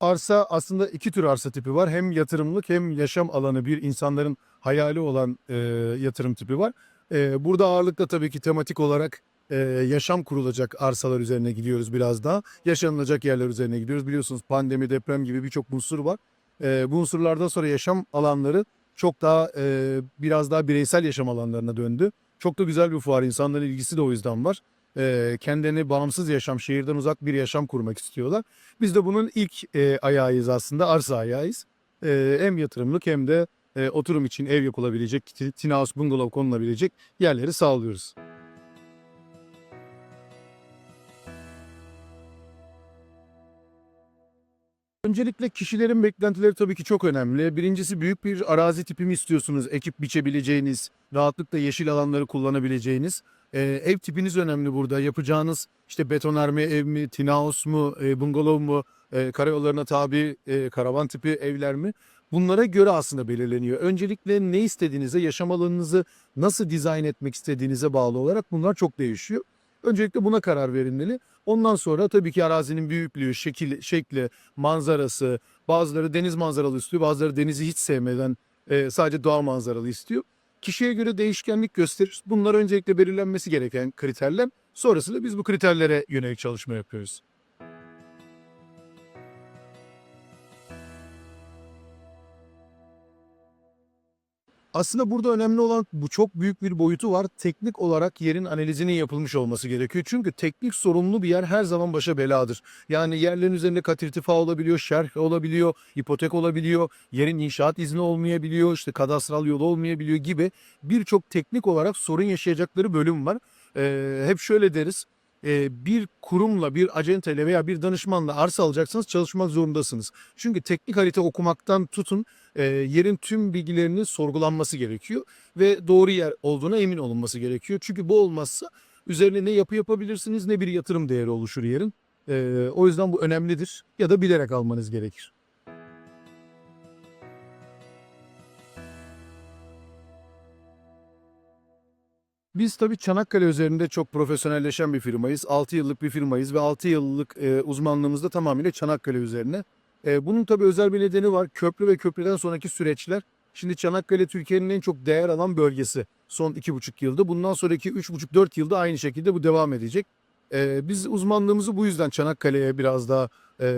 Arsa aslında iki tür arsa tipi var. Hem yatırımlık hem yaşam alanı bir insanların hayali olan e, yatırım tipi var. E, burada ağırlıkla tabii ki tematik olarak e, yaşam kurulacak arsalar üzerine gidiyoruz biraz daha. Yaşanılacak yerler üzerine gidiyoruz. Biliyorsunuz pandemi, deprem gibi birçok unsur var. E, bu unsurlardan sonra yaşam alanları çok daha e, biraz daha bireysel yaşam alanlarına döndü. Çok da güzel bir fuar. İnsanların ilgisi de o yüzden var. E, kendini bağımsız yaşam, şehirden uzak bir yaşam kurmak istiyorlar. Biz de bunun ilk e, ayağıyız aslında, arsa ayağıyız. E, hem yatırımlık hem de e, oturum için ev yapılabilecek, t- tiny house, bungalov konulabilecek yerleri sağlıyoruz. Öncelikle kişilerin beklentileri tabii ki çok önemli. Birincisi büyük bir arazi tipi mi istiyorsunuz? Ekip biçebileceğiniz, rahatlıkla yeşil alanları kullanabileceğiniz. Ee, ev tipiniz önemli burada. Yapacağınız işte betonarme ev mi, tiny house mu, e, bungalov mu, e, karayollarına tabi e, karavan tipi evler mi? Bunlara göre aslında belirleniyor. Öncelikle ne istediğinize, yaşam alanınızı nasıl dizayn etmek istediğinize bağlı olarak bunlar çok değişiyor. Öncelikle buna karar verilmeli. Ondan sonra tabii ki arazinin büyüklüğü, şekil, şekli, manzarası, bazıları deniz manzaralı istiyor, bazıları denizi hiç sevmeden e, sadece doğa manzaralı istiyor. Kişiye göre değişkenlik gösterir. Bunlar öncelikle belirlenmesi gereken kriterler. Sonrasında biz bu kriterlere yönelik çalışma yapıyoruz. Aslında burada önemli olan bu çok büyük bir boyutu var. Teknik olarak yerin analizinin yapılmış olması gerekiyor. Çünkü teknik sorumlu bir yer her zaman başa beladır. Yani yerlerin üzerinde kat irtifa olabiliyor, şerh olabiliyor, ipotek olabiliyor, yerin inşaat izni olmayabiliyor, işte kadastral yolu olmayabiliyor gibi birçok teknik olarak sorun yaşayacakları bölüm var. Ee, hep şöyle deriz. E, bir kurumla, bir acenteyle veya bir danışmanla arsa alacaksanız çalışmak zorundasınız. Çünkü teknik harita okumaktan tutun e, yerin tüm bilgilerinin sorgulanması gerekiyor ve doğru yer olduğuna emin olunması gerekiyor. Çünkü bu olmazsa üzerine ne yapı yapabilirsiniz ne bir yatırım değeri oluşur yerin. E, o yüzden bu önemlidir ya da bilerek almanız gerekir. Biz tabii Çanakkale üzerinde çok profesyonelleşen bir firmayız. 6 yıllık bir firmayız ve 6 yıllık e, uzmanlığımız da tamamıyla Çanakkale üzerine. E, bunun tabii özel bir nedeni var. Köprü ve köprüden sonraki süreçler. Şimdi Çanakkale Türkiye'nin en çok değer alan bölgesi son 2,5 yılda. Bundan sonraki 3,5-4 yılda aynı şekilde bu devam edecek. E, biz uzmanlığımızı bu yüzden Çanakkale'ye biraz daha e,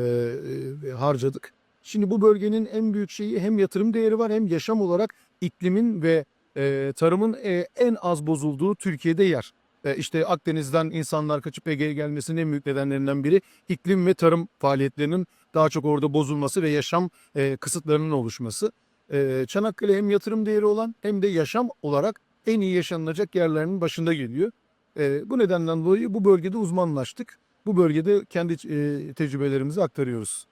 e, harcadık. Şimdi bu bölgenin en büyük şeyi hem yatırım değeri var hem yaşam olarak iklimin ve e, tarımın e, en az bozulduğu Türkiye'de yer. E, işte Akdeniz'den insanlar kaçıp Ege'ye gelmesinin en büyük nedenlerinden biri iklim ve tarım faaliyetlerinin daha çok orada bozulması ve yaşam e, kısıtlarının oluşması. E, Çanakkale hem yatırım değeri olan hem de yaşam olarak en iyi yaşanılacak yerlerinin başında geliyor. E, bu nedenden dolayı bu bölgede uzmanlaştık. Bu bölgede kendi e, tecrübelerimizi aktarıyoruz.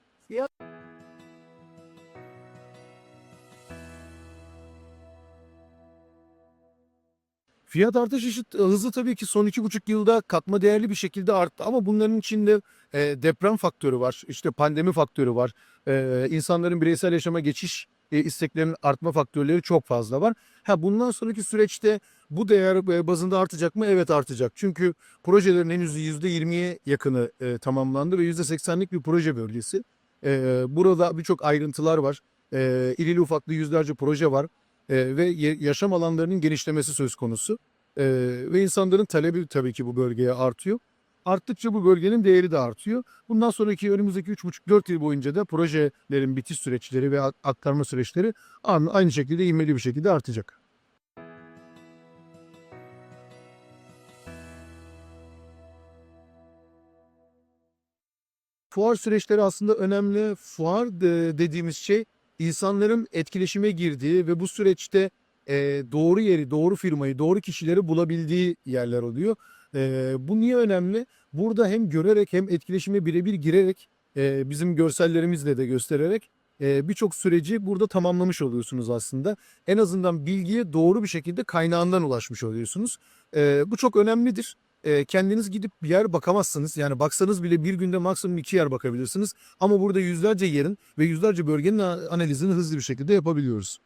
Fiyat artış eşit hızı tabii ki son iki buçuk yılda katma değerli bir şekilde arttı ama bunların içinde e, deprem faktörü var, işte pandemi faktörü var, e, insanların bireysel yaşama geçiş e, isteklerinin artma faktörleri çok fazla var. Ha bundan sonraki süreçte bu değer e, bazında artacak mı? Evet artacak. Çünkü projelerin henüz %20'ye yakını e, tamamlandı ve %80'lik bir proje bölgesi. E, burada birçok ayrıntılar var. E, irili ufaklı yüzlerce proje var. Ee, ve yaşam alanlarının genişlemesi söz konusu. Ee, ve insanların talebi tabii ki bu bölgeye artıyor. Arttıkça bu bölgenin değeri de artıyor. Bundan sonraki önümüzdeki 3,5-4 yıl boyunca da projelerin bitiş süreçleri ve ak- aktarma süreçleri aynı şekilde ivmeli bir şekilde artacak. Fuar süreçleri aslında önemli. Fuar de- dediğimiz şey insanların etkileşime girdiği ve bu süreçte e, doğru yeri, doğru firmayı, doğru kişileri bulabildiği yerler oluyor. E, bu niye önemli? Burada hem görerek hem etkileşime birebir girerek e, bizim görsellerimizle de göstererek e, birçok süreci burada tamamlamış oluyorsunuz aslında. En azından bilgiye doğru bir şekilde kaynağından ulaşmış oluyorsunuz. E, bu çok önemlidir. E, kendiniz gidip bir yer bakamazsınız. Yani baksanız bile bir günde maksimum iki yer bakabilirsiniz. Ama burada yüzlerce yerin ve yüzlerce bölgenin analizini hızlı bir şekilde yapabiliyoruz.